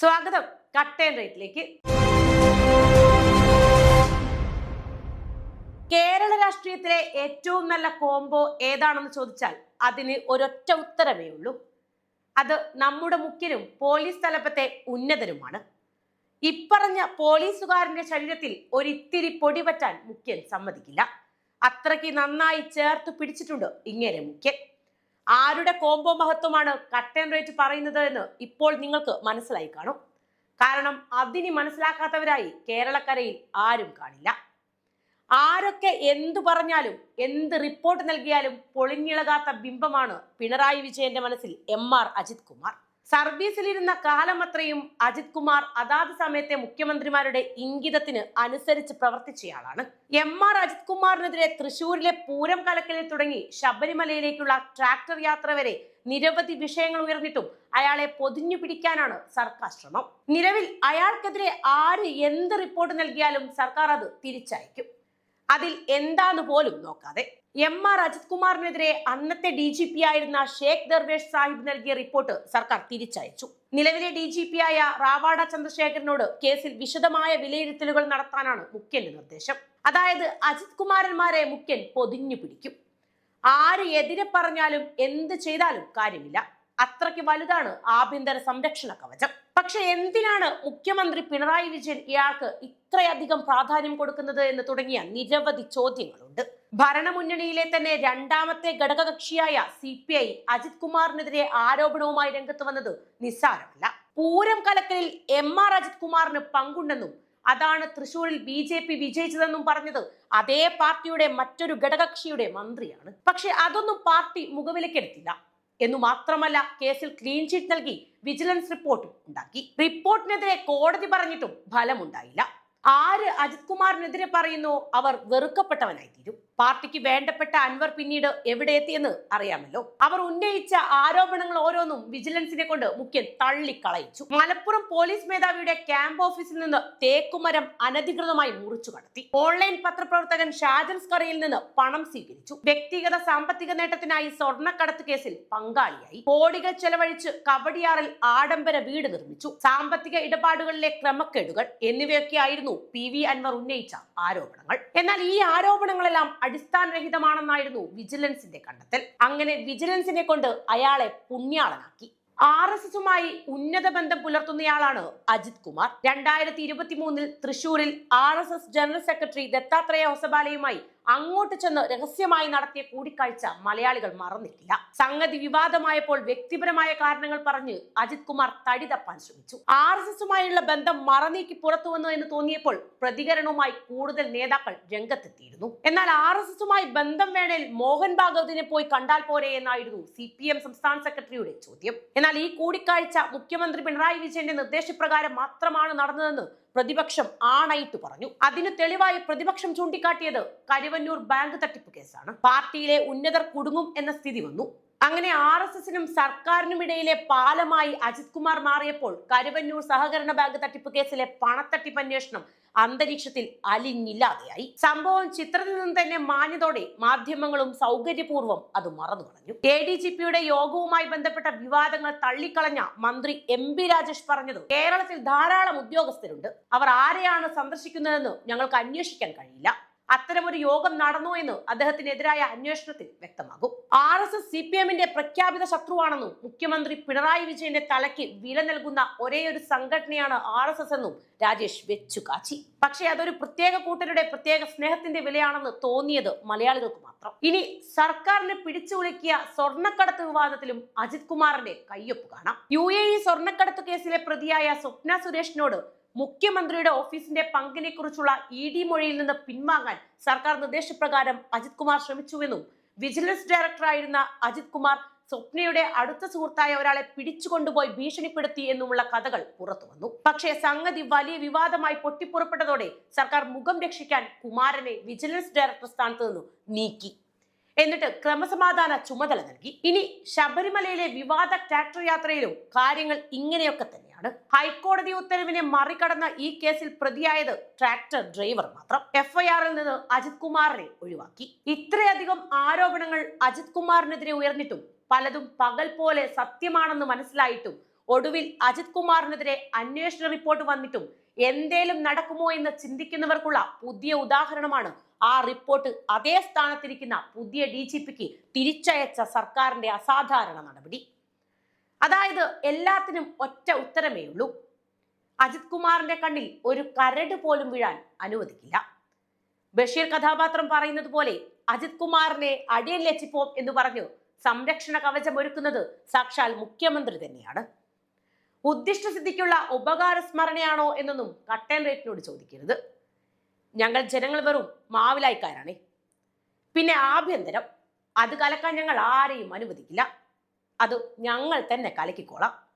സ്വാഗതം. Cut and റേറ്റിലേക്ക്. Kerala രാഷ്ട്രീയത്തിലെ ഏറ്റവും നല്ല കോംബോ ഏതാണെന്ന് ചോദിച്ചാൽ അതിന് ഒരൊറ്റ ഉത്തരമേ ഉള്ളൂ. അത് നമ്മുടെ മുഖ്യനും പോലീസ് തലപ്പത്തെ ഉന്നതരുമാണ്. ഇപ്പറഞ്ഞ പോലീസുകാരന്റെ ശരീരത്തിൽ ഒരിത്തിരി പൊടി പറ്റാൻ മുഖ്യൻ സമ്മതിക്കില്ല. അത്രയ്ക്ക് നന്നായി ചേർത്ത് പിടിച്ചിട്ടുണ്ട് ഇങ്ങനെ മുഖ്യൻ. ആരുടെ കോംബോ മഹത്വമാണ് കട്ടൻ റേറ്റ് പറയുന്നത് എന്ന് ഇപ്പോൾ നിങ്ങൾക്ക് മനസ്സിലായി കാണും. കാരണം അതിനി മനസ്സിലാക്കാത്തവരായി കേരളക്കരയിൽ ആരും കാണില്ല. ആരൊക്കെ എന്തു പറഞ്ഞാലും എന്ത് റിപ്പോർട്ട് നൽകിയാലും പൊളിഞ്ഞിളകാത്ത ബിംബമാണ് പിണറായി വിജയന്റെ മനസ്സിൽ എം ആർ അജിത് കുമാർ. സർവീസിലിരുന്ന കാലമത്രയും അജിത് കുമാർ അതാത് സമയത്തെ മുഖ്യമന്ത്രിമാരുടെ ഇംഗിതത്തിന് അനുസരിച്ച് പ്രവർത്തിച്ചയാളാണ്. എം ആർ അജിത് കുമാറിനെതിരെ തൃശൂരിലെ പൂരം കലക്കലിൽ തുടങ്ങി ശബരിമലയിലേക്കുള്ള ട്രാക്ടർ യാത്ര വരെ നിരവധി വിഷയങ്ങൾ ഉയർന്നിട്ടും അയാളെ പൊതിഞ്ഞു പിടിക്കാനാണ് സർക്കാർ ശ്രമം. നിലവിൽ അയാൾക്കെതിരെ ആര് എന്ത് റിപ്പോർട്ട് നൽകിയാലും സർക്കാർ അത് തിരിച്ചയക്കും. അതിൽ എന്താന്ന് പോലും നോക്കാതെ എം ആർ അജിത് കുമാറിനെതിരെ അന്നത്തെ ഡി ജി പി ആയിരുന്ന ഷേഖ് ദർവേഷ് സാഹിബ് നൽകിയ റിപ്പോർട്ട് സർക്കാർ തിരിച്ചയച്ചു. നിലവിലെ ഡി ജി പി ആയ റാവാഡ ചന്ദ്രശേഖരനോട് കേസിൽ വിശദമായ വിലയിരുത്തലുകൾ നടത്താനാണ് മുഖ്യന്റെ നിർദ്ദേശം. അതായത് അജിത് കുമാരന്മാരെ മുഖ്യൻ പൊതിഞ്ഞു പിടിക്കും. ആര് എതിരെ പറഞ്ഞാലും എന്ത് ചെയ്താലും കാര്യമില്ല. അത്രയ്ക്ക് വലുതാണ് ആഭ്യന്തര സംരക്ഷണ കവചം. പക്ഷെ എന്തിനാണ് മുഖ്യമന്ത്രി പിണറായി വിജയൻ ഇയാൾക്ക് ഇത്രയധികം പ്രാധാന്യം കൊടുക്കുന്നത് എന്ന് തുടങ്ങിയ നിരവധി ചോദ്യങ്ങളുണ്ട്. ഭരണമുന്നണിയിലെ തന്നെ രണ്ടാമത്തെ ഘടകകക്ഷിയായ സി പി ഐ അജിത് കുമാറിനെതിരെ ആരോപണവുമായി രംഗത്ത് വന്നത് നിസ്സാരമല്ല. പൂരം കലക്കലിൽ എം ആർ അജിത് കുമാറിന് പങ്കുണ്ടെന്നും അതാണ് തൃശൂരിൽ ബി ജെ പി വിജയിച്ചതെന്നും പറഞ്ഞത് അതേ പാർട്ടിയുടെ മറ്റൊരു ഘടകകക്ഷിയുടെ മന്ത്രിയാണ്. പക്ഷെ അതൊന്നും പാർട്ടി മുഖവിലക്കെടുത്തില്ല. എന്നു മാത്രമല്ല കേസിൽ ക്ലീൻ ചീറ്റ് നൽകി വിജിലൻസ് റിപ്പോർട്ടും ഉണ്ടാക്കി. റിപ്പോർട്ടിനെതിരെ കോടതി പറഞ്ഞിട്ടും ഫലമുണ്ടായില്ല. ആര് അജിത് കുമാറിനെതിരെ പറയുന്നു? അവർ വെറുക്കപ്പെട്ടവനായി തീരും പാർട്ടിക്ക് വേണ്ടപ്പെട്ട അൻവർ പിന്നീട് എവിടെ എത്തിയെന്ന് അറിയാമല്ലോ. അവർ ഉന്നയിച്ച ആരോപണങ്ങൾ ഓരോന്നും വിജിലൻസിനെ കൊണ്ട് മുഖ്യൻ തള്ളിക്കളയിച്ചു. മലപ്പുറം പോലീസ് മേധാവിയുടെ ക്യാമ്പ് ഓഫീസിൽ നിന്ന് തേക്കുമരം അനധികൃതമായി മുറിച്ചു കടത്തി. ഓൺലൈൻ പത്രപ്രവർത്തകൻ ഷാജൻ സ്കറിയിൽ നിന്ന് പണം സ്വീകരിച്ചു. വ്യക്തിഗത സാമ്പത്തിക നേട്ടത്തിനായി സ്വർണക്കടത്ത് കേസിൽ പങ്കാളിയായി. കോടികൾ ചെലവഴിച്ച് കവടിയാറിൽ ആഡംബര വീട് നിർമ്മിച്ചു. സാമ്പത്തിക ഇടപാടുകളിലെ ക്രമക്കേടുകൾ എന്നിവയൊക്കെയായിരുന്നു പി വി അൻവർ ഉന്നയിച്ച ആരോപണങ്ങൾ. എന്നാൽ ഈ ആരോപണങ്ങളെല്ലാം അടിസ്ഥാനരഹിതമാണെന്നായിരുന്നു വിജിലൻസിന്റെ കണ്ടെത്തൽ. അങ്ങനെ വിജിലൻസിനെ കൊണ്ട് അയാളെ പുണ്യാളനാക്കി. ആർ എസ് എസുമായി ഉന്നത ബന്ധം പുലർത്തുന്നയാളാണ് അജിത് കുമാർ. രണ്ടായിരത്തി ഇരുപത്തി മൂന്നിൽ തൃശൂരിൽ R S S general secretary Dattatreya ഹൊസബാലയുമായി അങ്ങോട്ട് ചെന്ന് രഹസ്യമായി നടത്തിയ കൂടിക്കാഴ്ച മലയാളികൾ മറന്നിട്ടില്ല. സംഗതി വിവാദമായപ്പോൾ വ്യക്തിപരമായ കാരണങ്ങൾ പറഞ്ഞ് അജിത് കുമാർ തടി തപ്പാൻ ശ്രമിച്ചു. ആർ എസ് എസുമായുള്ള ബന്ധം മറനീക്കി പുറത്തു വന്നു എന്ന് തോന്നിയപ്പോൾ പ്രതികരണവുമായി കൂടുതൽ നേതാക്കൾ രംഗത്തെത്തിയിരുന്നു. എന്നാൽ ആർ എസ് എസുമായി ബന്ധം വേണേൽ മോഹൻ ഭാഗവതിനെ പോയി കണ്ടാൽ പോരെ എന്നായിരുന്നു സി പി എം സംസ്ഥാന സെക്രട്ടറിയുടെ ചോദ്യം. എന്നാൽ ഈ കൂടിക്കാഴ്ച മുഖ്യമന്ത്രി പിണറായി വിജയന്റെ നിർദ്ദേശപ്രകാരം മാത്രമാണ് നടന്നതെന്ന് പ്രതിപക്ഷം ആണയിട്ട് പറഞ്ഞു. അതിന് തെളിവായി പ്രതിപക്ഷം ചൂണ്ടിക്കാട്ടിയത് കരുവന്നൂർ ബാങ്ക് തട്ടിപ്പ് കേസാണ്. പാർട്ടിയിലെ ഉന്നതർ കുടുങ്ങും എന്ന സ്ഥിതി വന്നു. അങ്ങനെ ആർ എസ് എസിനും സർക്കാരിനും ഇടയിലെ പാലമായി അജിത് കുമാർ മാറിയപ്പോൾ കരുവന്നൂർ സഹകരണ ബാങ്ക് തട്ടിപ്പ് കേസിലെ പണത്തട്ടിപ്പ് അന്വേഷണം അന്തരീക്ഷത്തിൽ അലിഞ്ഞില്ലാതെയായി. സംഭവം ചിത്രത്തിൽ നിന്ന് തന്നെ മാഞ്ഞതോടെ മാധ്യമങ്ങളും സൗകര്യപൂർവം അത് മറന്നു കളഞ്ഞു. എ ഡി ജി പിയുടെ യോഗവുമായി ബന്ധപ്പെട്ട വിവാദങ്ങൾ തള്ളിക്കളഞ്ഞ മന്ത്രി എം പി രാജേഷ് പറഞ്ഞത് കേരളത്തിൽ ധാരാളം ഉദ്യോഗസ്ഥരുണ്ട്. അവർ ആരെയാണ് സന്ദർശിക്കുന്നതെന്ന് ഞങ്ങൾക്ക് അന്വേഷിക്കാൻ കഴിയില്ല. അത്തരമൊരു യോഗം നടന്നു എന്ന് അദ്ദേഹത്തിനെതിരായ അന്വേഷണത്തിൽ വ്യക്തമാകും. R S S C P എമ്മിന്റെ പ്രഖ്യാപിത ശത്രുവാണെന്നും മുഖ്യമന്ത്രി പിണറായി വിജയന്റെ തലയ്ക്ക് വില നൽകുന്ന ഒരേ ഒരു സംഘടനയാണ് ആർ എസ് എസ് എന്നും രാജേഷ് വെച്ചു കാച്ചി പക്ഷേ അതൊരു പ്രത്യേക കൂട്ടരുടെ പ്രത്യേക സ്നേഹത്തിന്റെ വിലയാണെന്ന് തോന്നിയത് മലയാളികൾക്ക് മാത്രം. ഇനി സർക്കാരിനെ പിടിച്ചു കുലുക്കിയ സ്വർണക്കടത്ത് വിവാദത്തിലും അജിത് കുമാറിന്റെ കയ്യൊപ്പ് കാണാം. യു എ ഇ സ്വർണക്കടത്ത് കേസിലെ പ്രതിയായ സ്വപ്ന സുരേഷിനോട് മുഖ്യമന്ത്രിയുടെ ഓഫീസിന്റെ പങ്കിനെ കുറിച്ചുള്ള ഇ ഡി മൊഴിയിൽ നിന്ന് പിൻവാങ്ങാൻ സർക്കാർ നിർദ്ദേശപ്രകാരം അജിത് കുമാർ ശ്രമിച്ചുവെന്നും വിജിലൻസ് ഡയറക്ടറായിരുന്ന അജിത് കുമാർ സ്വപ്നയുടെ അടുത്ത സുഹൃത്തായ ഒരാളെ പിടിച്ചുകൊണ്ടുപോയി ഭീഷണിപ്പെടുത്തി എന്നുമുള്ള കഥകൾ പുറത്തു വന്നു പക്ഷേ സംഗതി വലിയ വിവാദമായി പൊട്ടിപ്പുറപ്പെട്ടതോടെ സർക്കാർ മുഖം രക്ഷിക്കാൻ കുമാരനെ വിജിലൻസ് ഡയറക്ടർ സ്ഥാനത്ത് നിന്നും നീക്കി. എന്നിട്ട് ക്രമസമാധാന ചുമതല നൽകി. ഇനി ശബരിമലയിലെ വിവാദ ട്രാക്ടർ യാത്രയിലും കാര്യങ്ങൾ ഇങ്ങനെയൊക്കെ തന്നെയാണ്. ഹൈക്കോടതി ഉത്തരവിനെ മറികടന്ന ഈ കേസിൽ പ്രതിയായത് ട്രാക്ടർ ഡ്രൈവർ മാത്രം. എഫ്ഐആറിൽ നിന്ന് അജിത് കുമാറിനെ ഒഴിവാക്കി. ഇത്രയധികം ആരോപണങ്ങൾ അജിത് കുമാറിനെതിരെ ഉയർന്നിട്ടും പലതും പകൽ പോലെ സത്യമാണെന്ന് മനസ്സിലായിട്ടും ഒടുവിൽ അജിത് കുമാറിനെതിരെ അന്വേഷണ റിപ്പോർട്ട് വന്നിട്ടും എന്തേലും നടക്കുമോ എന്ന് ചിന്തിക്കുന്നവർക്കുള്ള പുതിയ ഉദാഹരണമാണ് ആ റിപ്പോർട്ട് അതേ സ്ഥാനത്തിരിക്കുന്ന പുതിയ ഡി ജി പിക്ക് തിരിച്ചയച്ച സർക്കാരിന്റെ അസാധാരണ നടപടി. അതായത് എല്ലാത്തിനും ഒറ്റ ഉത്തരമേ ഉള്ളൂ. അജിത് കുമാറിന്റെ കണ്ണിൽ ഒരു കരട് പോലും വീഴാൻ അനുവദിക്കില്ല. ബഷീർ കഥാപാത്രം പറയുന്നത് പോലെ അജിത് കുമാറിനെ അടിയൻ ലച്ചിപ്പോം എന്ന് പറഞ്ഞു സംരക്ഷണ കവചം ഒരുക്കുന്നത് സാക്ഷാൽ മുഖ്യമന്ത്രി തന്നെയാണ്. ഉദ്ദിഷ്ട സിദ്ധിക്കുള്ള ഉപകാര സ്മരണയാണോ എന്നൊന്നും കട്ടൻ റേറ്റിനോട് ചോദിക്കരുത്. ഞങ്ങൾ ജനങ്ങൾ വെറും മാവിലായിക്കാരാണേ. പിന്നെ ആഭ്യന്തരം അത് കലക്കാൻ ഞങ്ങൾ ആരെയും അനുവദിക്കില്ല. അത് ഞങ്ങൾ തന്നെ കലക്കിക്കോളാം.